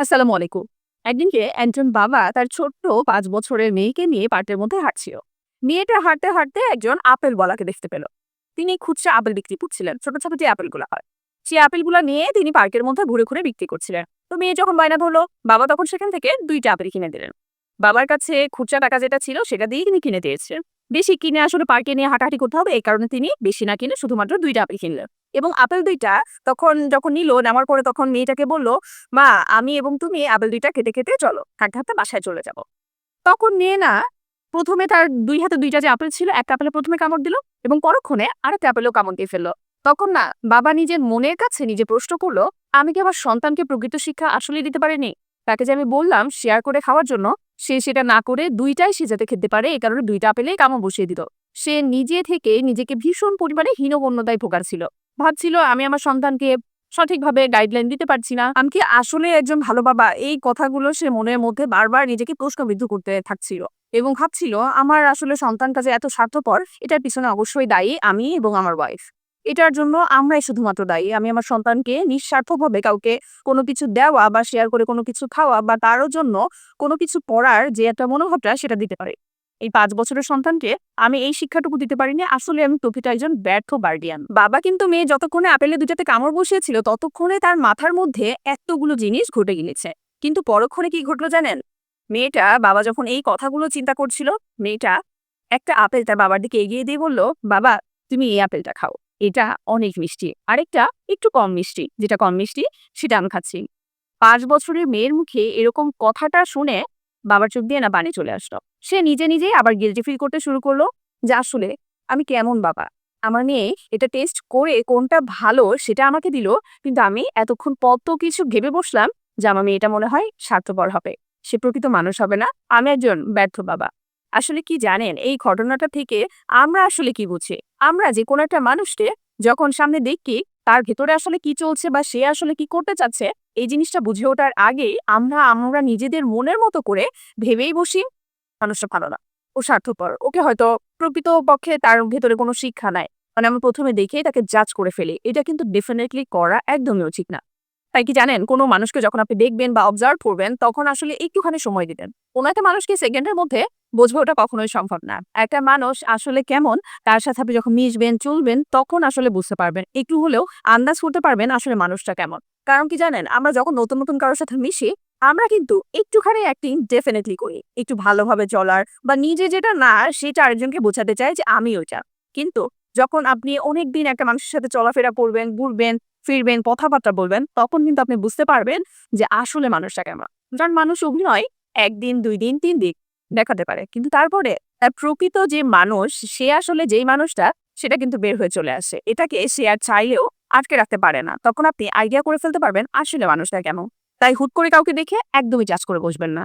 আসসালামু আলাইকুম। একদিনকে একজন বাবা তার ছোট্ট পাঁচ বছরের মেয়েকে নিয়ে পার্কের মধ্যে হাঁটছিল। মেয়েটা হাঁটতে হাঁটতে একজন আপেল বলাকে দেখতে পেল। তিনি খুচরা আপেল বিক্রি করছিলেন, ছোট ছোট যে আপেলগুলো হয়। সেই আপেলগুলো নিয়ে তিনি পার্কের মধ্যে ঘুরে ঘুরে বিক্রি করছিলেন। তো মেয়ে যখন বায়না ধরলো, বাবা তখন সেখান থেকে দুইটা আপেল কিনে দিলেন। বাবার কাছে খুচরা টাকা যেটা ছিল সেটা দিয়ে তিনি কিনে দিয়েছিলেন। বেশি কিনে আসলে পার্কে নিয়ে হাঁটাহাঁটি করতে হবে, এই কারণে তিনি বেশি না কিনে শুধুমাত্র দুইটা আপেল কিনলেন। এবং আপেল দুইটা তখন যখন নিল, নেওয়ার পরে তখন মেয়েটাকে বলল, মা, আমি এবং তুমি আপেল দুইটা কেটে কেটে চলো হাঁটতে হাঁটতে বাসায় চলে যাব। তখন মেয়ে না, প্রথমে তার দুই হাতে দুইটা যে আপেল ছিল, একটা আপেলে প্রথমে কামড় দিল এবং পরক্ষণে আরেকটা আপেলও কামড় দিয়ে ফেলল। তখন না, বাবা নিজের মনের কাছে নিজে প্রশ্ন করল, আমি কি আমার সন্তানকে প্রকৃত শিক্ষা আসলে দিতে পারিনি? তাকে যে আমি বললাম, শেয়ার করে খাওয়ার জন্য সে সেটা না করে দুইটাই সে যাতে খেতে পারে, এ কারণে দুইটা আপেলেই কামড় বসিয়ে দিল। সে নিজে থেকে নিজেকে ভীষণ পরিমাণে হীনবন্যতায় ভোগাচ্ছিল ভাবছিল, আমি আমার সন্তানকে সঠিকভাবে গাইডলাইন দিতে পারছি না। আমি কি আসলে একজন ভালো বাবা? এই কথাগুলো সে মনের মধ্যে বারবার নিজেকে প্রশ্নবিদ্ধ করতে থাকছিল এবং ভাবছিল, আমার আসলে সন্তান কাজে এত স্বার্থপর, এটার পিছনে অবশ্যই দায়ী আমি এবং আমার ওয়াইফ এটার জন্য আমরাই শুধুমাত্র দায়ী। আমি আমার সন্তানকে নিঃস্বার্থভাবে কাউকে কোনো কিছু দেওয়া বা শেয়ার করে কোনো কিছু খাওয়া বা তারও জন্য কোনো কিছু পড়ার যে একটা মনোভাবটা সেটা দিতে পারি। এই পাঁচ বছরের সন্তানকে আমি এই শিক্ষাটুকু দিতে পারিনি। আসলে আমি প্রকৃত একজন ব্যর্থ গার্ডিয়ান বাবা কিন্তু মেয়ে যতক্ষণে আপেলে দুটাতে কামড় বসিয়েছিল, ততক্ষণে তার মাথার মধ্যে এতগুলো জিনিস ঘটে গিয়েছে। কিন্তু পরক্ষণে কি ঘটলো জানেন? মেয়েটা, বাবা যখন এই কথাগুলো চিন্তা করছিল, মেয়েটা একটা আপেল তার বাবার দিকে এগিয়ে দিয়ে বলল, বাবা, তুমি এই আপেলটা খাও। এটা অনেক মিষ্টি। আরেকটা একটু কম মিষ্টি, যেটা কম মিষ্টি সেটা আমি খাচ্ছি। পাঁচ বছরের মেয়ের মুখে এরকম কথাটা শুনে বাবার চোখ দিয়ে না পানি চলে আসলো। সে নিজে নিজেই আবার গিলটি ফিল করতে শুরু করল যে, আসলে আমি কেমন বাবা? আমার মেয়ে এটা টেস্ট করে কোনটা ভালো সেটা আমাকে দিল, কিন্তু আমি এতক্ষণ কত কিছু ভেবে বসলাম যে, আমার মেয়েটা মনে হয় স্বার্থপর হবে। সে প্রকৃত মানুষ হবে না। আমি একজন ব্যর্থ বাবা। আসলে কি জানেন? এই ঘটনাটা থেকে আমরা আসলে কি বুঝি? আমরা যে কোনো একটা মানুষকে যখন সামনে দেখি, তার ভেতরে আসলে কি চলছে বা সে আসলে কি করতে চাচ্ছে, এই জিনিসটা বুঝে ওঠার আগেই আমরা আমরা নিজেদের মনের মতো করে ভেবেই বসি, মানুষটা ভালো না, ও স্বার্থপর, ওকে হয়তো প্রকৃত পক্ষে তার ভেতরে কোনো শিক্ষা নাই। মানে আমি প্রথমে দেখেই তাকে জাজ করে ফেলি। এটা কিন্তু ডেফিনেটলি করা একদমই উচিত না। তাই কি জানেন? কোনো মানুষকে যখন আপনি দেখবেন বা অবজার্ভ করবেন, তখন আসলে একটুখানি সময় দিবেন কোনো একটা মানুষকে সেকেন্ডের মধ্যে বুঝবে ওটা কখনোই সম্ভব না। একটা মানুষ আসলে কেমন? তার সাথে আপনি যখন মিশবেন, চলবেন, তখন আসলে বুঝতে পারবেন। একটু হলেও আন্দাজ করতে পারবেন আসলে মানুষটা কেমন। কারণ কি জানেন? আমরা যখন নতুন নতুন কারোর সাথে মিশি, আমরা কিন্তু একটুখানি অ্যাক্টিং ডেফিনেটলি করি। একটু ভালোভাবে চলার বা নিজে যেটা না, সেটা আরেকজনকে বোঝাতে চাই যে আমি ওইটা কিন্তু যখন আপনি অনেকদিন একটা মানুষের সাথে চলাফেরা করবেন, ঘুরবেন ফিরবেন, কথাবার্তা বলবেন, তখন কিন্তু আপনি বুঝতে পারবেন যে আসলে মানুষটা কেমন। কারণ মানুষ অভিনয় একদিন, দুই দিন, তিন দিন দেখাতে পারে। কিন্তু তারপরে তার প্রকৃত যে মানুষ, সে আসলে যেই মানুষটা, সেটা কিন্তু বের হয়ে চলে আসে। এটাকে সে আর চাইলেও আটকে রাখতে পারে না। তখন আপনি আইডিয়া করে ফেলতে পারবেন আসলে মানুষটা কেমন। তাই হুট করে কাউকে দেখে একদমই চাষ করে বসবেন না।